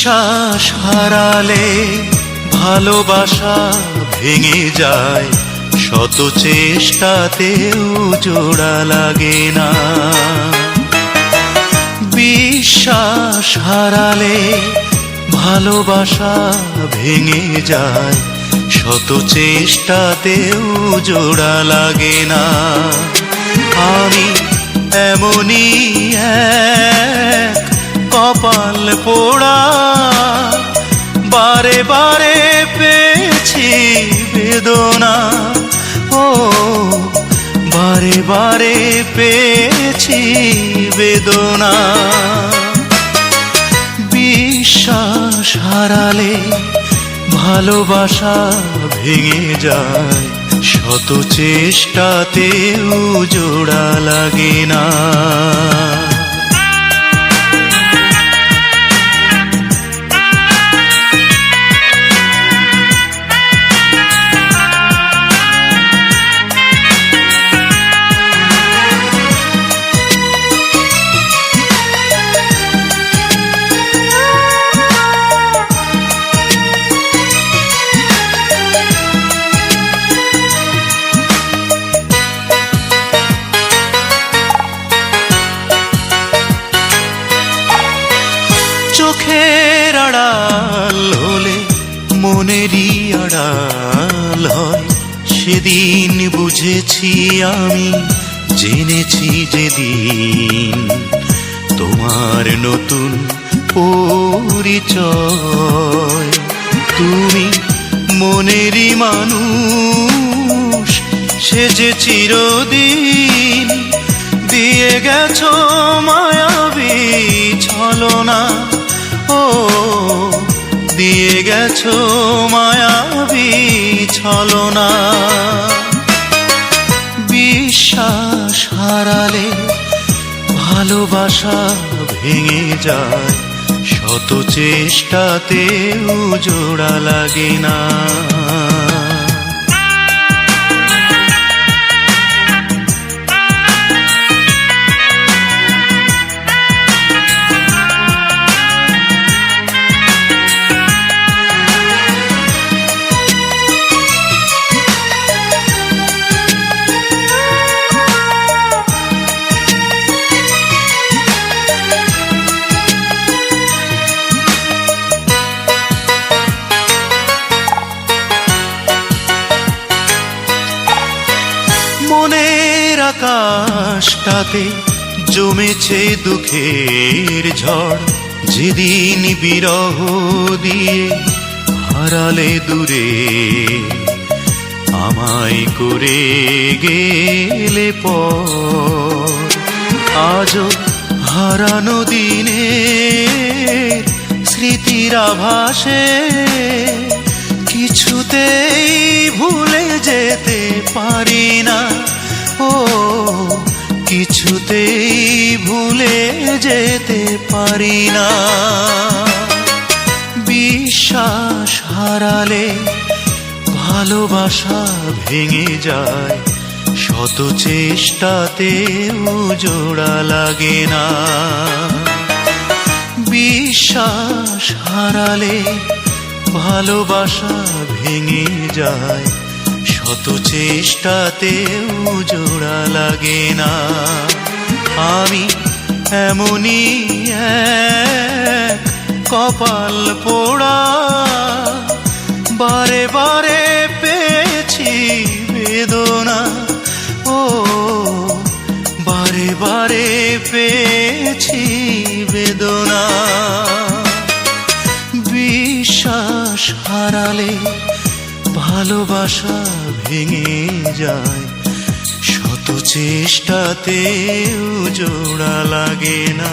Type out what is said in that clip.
বিশ্বাস হারালে ভালোবাসা ভেঙে যায়। শত চেষ্টাতেও জোড়া লাগে না। বিশ্বাস হারালে ভালোবাসা ভেঙে যায়। শত চেষ্টাতেও জোড়া লাগে না। আমি এমনই এক কপাল পোড়া বারে বারে পেয়েছি বেদনা। ও, বারে বারে পেয়েছি বেদনা। বিশ্বাস হারালে ভালোবাসা ভেঙে যায়। শত চেষ্টাতেও জোড়া লাগে না। আড়াল হলে মনেরই আড়াল হয়। সেদিন বুঝেছি আমি, জেনেছি যেদিন তোমার নতুন পরিচয়। তুমি মনেরই মানুষ, সে যে চিরদিন দিয়ে গেছো মায়াবী ছলনা। ও দিয়ে গেছো মায়াবী ছলনা বিশ্বাস হারালে ভালোবাসা ভেঙে যায়, শত চেষ্টাতেও জোড়া লাগে না। আকাশটাতে জমেছে দুঃখের ঝড়। যেদিন বিরহ দিয়ে হারালে দূরে, আমায় করে গেলে পর। আজও হারানো দিনে স্মৃতির আভাসে কিছুতেই ভুলে যেতে পারি না। কিছুতেই ভুলে যেতে পারি না। বিশ্বাস হারালে ভালোবাসা ভেঙে যায়, শত চেষ্টাতেও জোড়া লাগে না। বিশ্বাস হারালে ভালোবাসা ভেঙে যায় শত চেষ্টাতেও জোড়া লাগে না। আমি এমনই কপাল পোড়া। বারে বারে পেয়েছি বেদনা। ও, বারে বারে পেয়েছি বেদনা। বিশ্বাস হারালে ভালোবাসা ভেঙে যায়। শত চেষ্টাতেও জোড়া লাগে না।